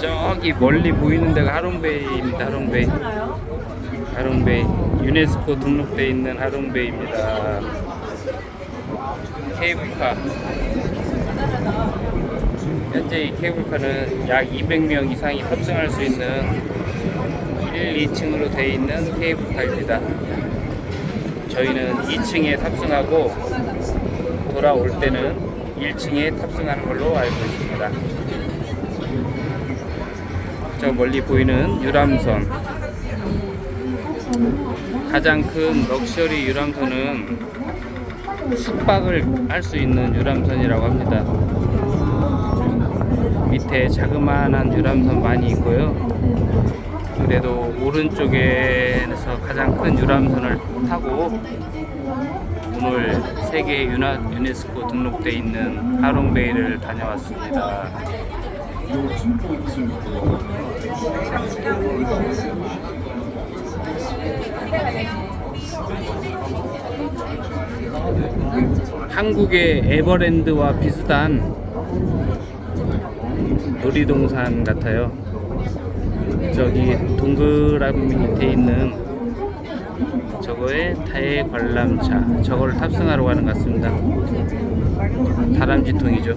저기 멀리 보이는 데가 하롱베이입니다. 하롱베이. 하롱베이. 유네스코 등록돼 있는 하롱베이입니다. 케이블카. 현재 이 케이블카는 약 200명 이상이 탑승할 수 있는 1, 2층으로 되어 있는 케이블카입니다. 저희는 2층에 탑승하고 돌아올 때는 1층에 탑승하는 걸로 알고 있습니다. 저 멀리 보이는 유람선. 가장 큰 럭셔리 유람선은 숙박을 할 수 있는 유람선이라고 합니다. 밑에 자그마한 유람선 많이 있고요. 그래도 오른쪽에서 가장 큰 유람선을 타고 오늘 세계 유나, 유네스코 등록돼 있는 하롱베이를 다녀왔습니다. 한국의 에버랜드와 비슷한 놀이동산 같아요. 저기 동그라미 돼 있는 저거에 타의 관람차 저걸 탑승하러 가는 것 같습니다. 다람쥐통이죠.